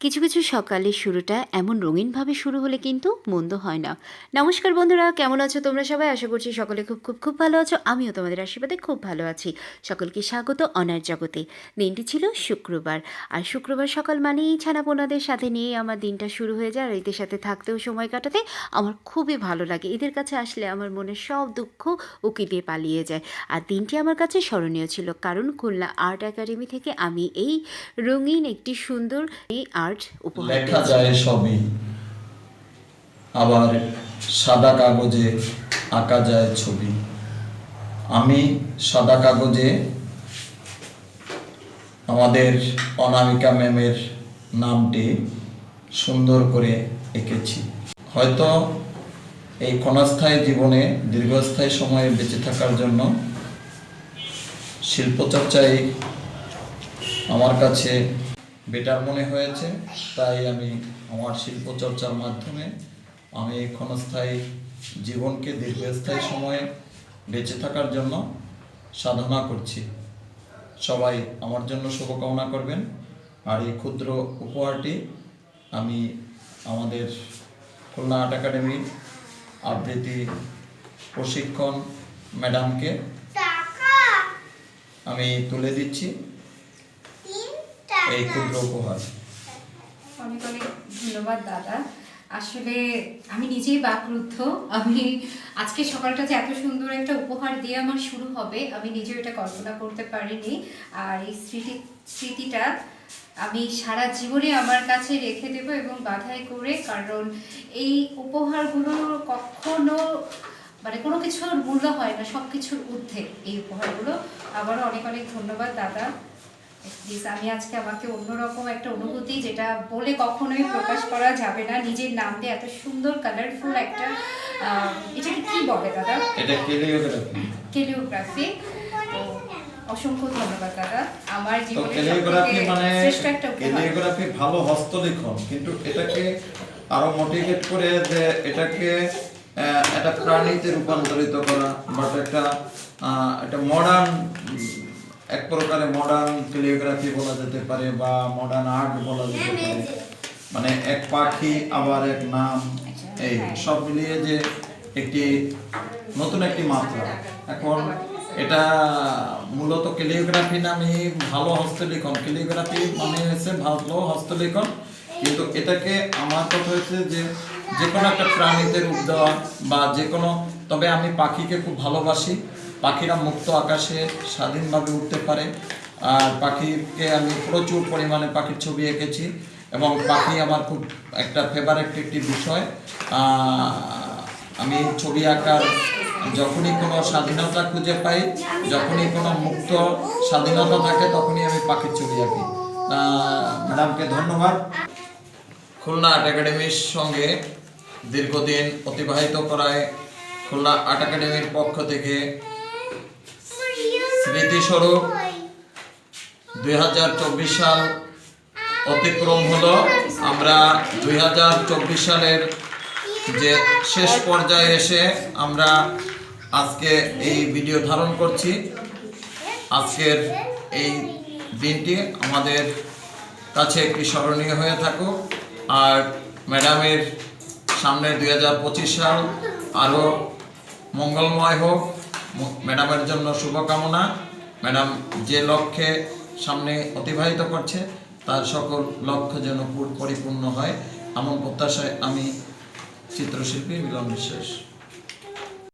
কিছু কিছু সকালের শুরুটা এমন রঙিনভাবে শুরু হলে কিন্তু মন্দ হয় না। নমস্কার বন্ধুরা, কেমন আছো তোমরা সবাই? আশা করছি সকলে খুব খুব খুব ভালো আছো। আমিও তোমাদের আশীর্বাদে খুব ভালো আছি। সকলকে স্বাগত অনার জগতে। দিনটি ছিল শুক্রবার। আর শুক্রবার সকাল মানেই ছানাপোনাদের সাথে নিয়ে আমার দিনটা শুরু হয়ে যায়। আর এদের সাথে থাকতেও সময় কাটাতে আমার খুবই ভালো লাগে। এদের কাছে আসলে আমার মনের সব দুঃখ উকি দিয়ে পালিয়ে যায়। আর দিনটি আমার কাছে স্মরণীয় ছিল। কারণ খুলনা আর্ট একাডেমি থেকে আমি এই রঙিন একটি সুন্দর এই আর্ট উপহার লেখা যায় সবই। আবার সাদা কাগজে আঁকা যায় ছবি। আমি সাদা কাগজে আমাদের অনামিকা ম্যামের নামটি সুন্দর করে এঁকেছি। হয়তো এই ক্ষণস্থায়ী জীবনে দীর্ঘস্থায়ী সময়ে বেঁচে থাকার জন্য শিল্পচর্চায় আমার কাছে বেটার মনে হয়েছে তাই আমি আমার শিল্প চর্চার মাধ্যমে আমি ক্ষণস্থায়ী জীবনকে দীর্ঘস্থায়ী সময়ে বেঁচে থাকার জন্য সাধনা করছি। সবাই আমার জন্য শুভকামনা করবেন। আর এই ক্ষুদ্র উপহারটি আমি আমাদের খুলনা আর্ট একাডেমি আবৃত্তি প্রশিক্ষণ ম্যাডামকে আমি তুলে দিচ্ছি। এই ক্ষুদ্র উপহার। অনেক অনেক ধন্যবাদ, দাদা। আসলে আমি নিজেই বাকরুদ্ধ। আমি আজকে সকালটা যে এত সুন্দর একটা উপহার দিয়ে আমার শুরু হবে, আমি নিজেও এটা কল্পনা করতে পারিনি। আর এই স্মৃতি, স্মৃতিটা আমি সারা জীবনে আমার কাছে রেখে দেব এবং বাধাই করে, কারণ এই উপহারগুলো কখনো মানে কোনো কিছুর মূল্য হয় না সব কিছুর ঊর্ধ্বে এই উপহারগুলো। আবারও অনেক অনেক ধন্যবাদ, দাদা। প্লিজ আমি আজকে আমাকে অন্যরকম একটা অনুভূতি যেটা বলে কখনোই প্রকাশ করা যাবে না। নিজের নাম দিয়ে এত সুন্দর কালারফুল একটা এটাকে কি বলে দাদা? এটা কেলিওগ্রাফি। কেলিওগ্রাফি। অসংখ্য ধন্যবাদ দাদা। আমার জীবনে কেলিওগ্রাফি মানে কেলিওগ্রাফি ভালো হস্তলিখন কিন্তু এটাকে আরও মোটিভেট করে যে এটাকে একটা প্রাণীতে রূপান্তরিত করা বাট একটা একটা মডার্ন এক প্রকারে মডার্ন কেলিওগ্রাফি বলা যেতে পারে বা মডার্ন আর্ট বলা যেতে পারে। মানে এক পাখি আবার এক নাম এই সব মিলিয়ে যে একটি নতুন একটি মাত্রা। এখন এটা মূলত ক্যালিওগ্রাফি নামে ভালো হস্তলিখন। ক্যালিওগ্রাফি মানে হচ্ছে ভালো হস্তলিখন। কিন্তু এটাকে আমার কথা হচ্ছে যে যে কোনো একটা প্রাণীতে রূপ দেওয়া বা যে কোনো তবে আমি পাখিকে খুব ভালোবাসি। পাখিরা মুক্ত আকাশে স্বাধীনভাবে উঠতে পারে। আর পাখিকে আমি প্রচুর পরিমাণে পাখির ছবি এঁকেছি এবং পাখি আমার খুব একটা ফেভারেট একটি বিষয়। আমি ছবি আঁকার যখনই কোনো স্বাধীনতা খুঁজে পাই, যখনই কোনো মুক্ত স্বাধীনতা থাকে, তখনই আমি পাখির ছবি আঁকি। ম্যাডামকে ধন্যবাদ। খুলনা আর্ট একাডেমির সঙ্গে দীর্ঘদিন অতিবাহিত করায় খুলনা আর্ট একাডেমির পক্ষ থেকে স্মৃতিস্বরূপ দুই হাজার চব্বিশ সাল অতিক্রম হলো। আমরা দুই হাজার চব্বিশ সালের যে শেষ পর্যায়ে এসে আমরা আজকে এই ভিডিও ধারণ করছি। আজকের এই দিনটি আমাদের কাছে একটি স্মরণীয় হয়ে থাকুক। আর ম্যাডামের সামনে দুই হাজার পঁচিশ সাল আরও মঙ্গলময় হোক। ম্যাডামের জন্য শুভকামনা। ম্যাডাম যে লক্ষ্যে সামনে অতিবাহিত করছে, তার সকল লক্ষ্য যেন পরিপূর্ণ হয়। এমন প্রত্যাশায় আমি চিত্রশিল্পী মিলন বিশ্বাস